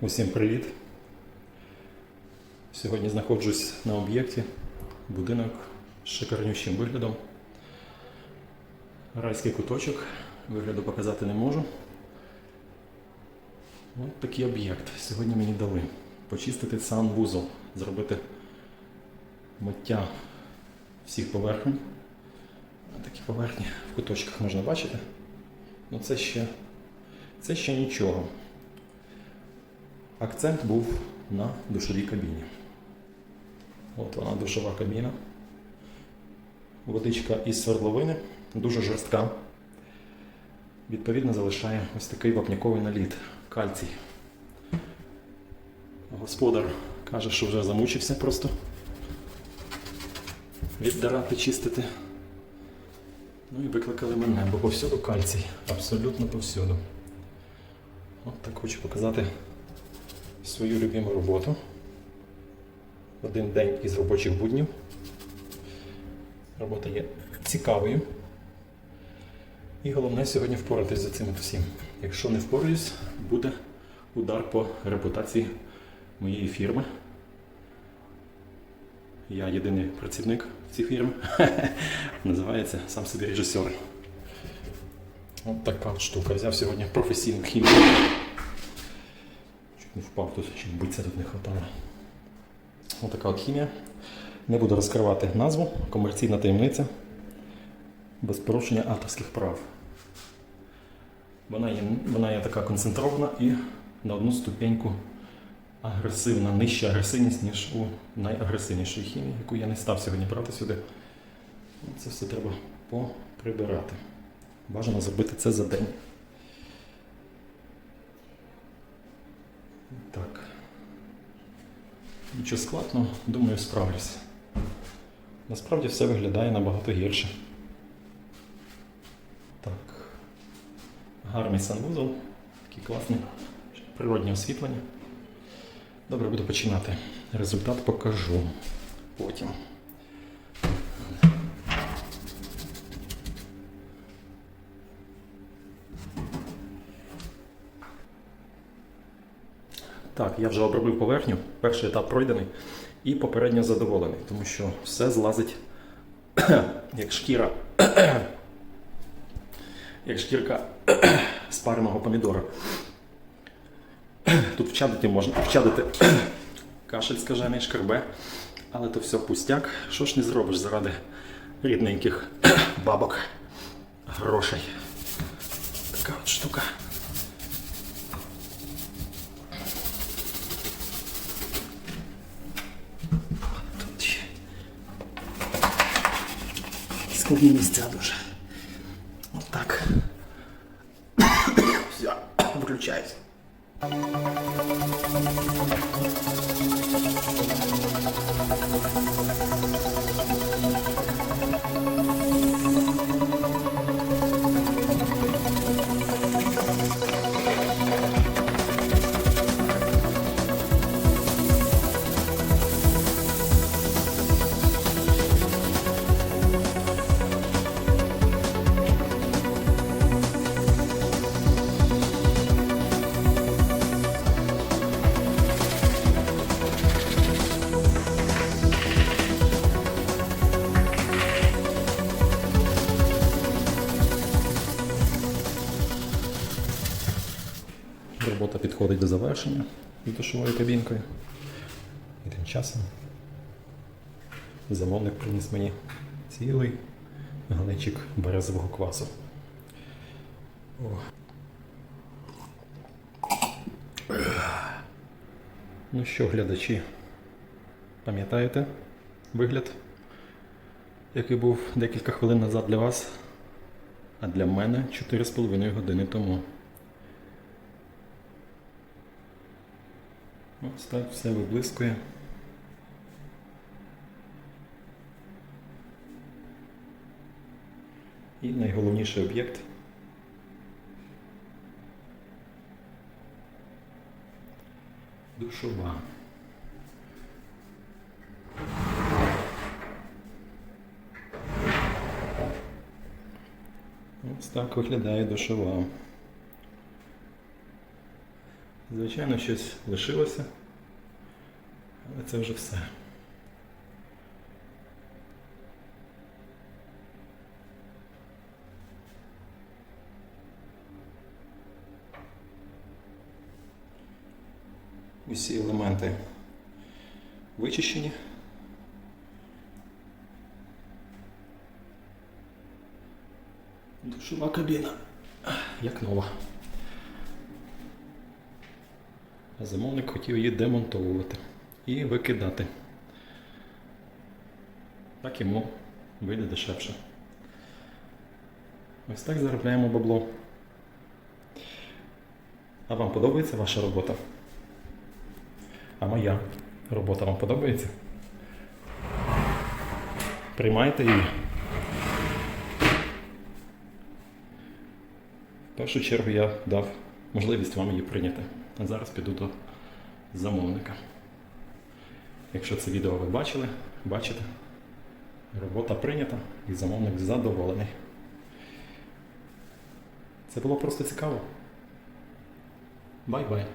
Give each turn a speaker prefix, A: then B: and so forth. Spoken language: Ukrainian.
A: Усім привіт! Сьогодні знаходжусь на об'єкті. Будинок з шикарнющим виглядом. Райський куточок. Вигляду показати не можу. Ось такий об'єкт. Сьогодні мені дали почистити санвузол, зробити миття всіх поверхень. Такі поверхні в куточках можна бачити. Ну це ще, це ще нічого. Акцент був на душовій кабіні. От вона душова кабіна. Водичка із свердловини, дуже жорстка. Відповідно, залишає ось такий вапняковий наліт, кальцій. Господар каже, що вже замучився просто віддирати, чистити. Ну і викликали мене, бо повсюду кальцій, абсолютно повсюду. От так хочу показати свою любиму роботу. Один день із робочих буднів. Робота є цікавою. І головне сьогодні впоратись за цим всім. Якщо не впораюсь, буде удар по репутації моєї фірми. Я єдиний працівник в цій фірмі. Називається сам собі режисер. От така штука. Взяв сьогодні професійну хімію. Не впав тут, щоб битися тут не хватало. Ось така от хімія. Не буду розкривати назву, комерційна таємниця без порушення авторських прав. Вона є, вона є така концентрована і на одну ступеньку агресивна, нижча агресивність, ніж у найагресивнішої хімії, яку я не став сьогодні брати сюди. Це все треба поприбирати. Бажано зробити це за день. Так. Нічого складного, думаю, справлюся. Насправді все виглядає набагато гірше. Так. Гарний санвузол, такий класний, природнє освітлення. Добре, буду починати. Результат покажу потім. Так, я вже обробив поверхню, перший етап пройдений і попередньо задоволений, тому що все злазить як шкіра, як шкірка спареного помідора. Тут вчадити можна, вчадити кашель скажений, шкарбе, але то все пустяк. Що ж не зробиш заради рідненьких бабок, грошей. Така от штука. Складні місця дуже. так. Все, виключаюсь. Робота підходить до завершення з душовою кабінкою. І тим часом замовник приніс мені цілий галечик березового квасу. О. Ну що, глядачі, пам'ятаєте вигляд, який був декілька хвилин назад для вас, а для мене 4,5 години тому. Ось так все виблискує. І найголовніший об'єкт. Душова. Ось так виглядає душова. Звичайно, щось лишилося, але це вже все. Усі елементи вичищені. Душова кабіна, як нова. А замовник хотів її демонтовувати і викидати. Так йому вийде дешевше. Ось так заробляємо бабло. А вам подобається ваша робота? А моя робота вам подобається? Приймайте її. В першу чергу я дав можливість вам її прийняти. А зараз піду до замовника. Якщо це відео ви бачили, бачите, робота прийнята і замовник задоволений. Це було просто цікаво. Бай-бай.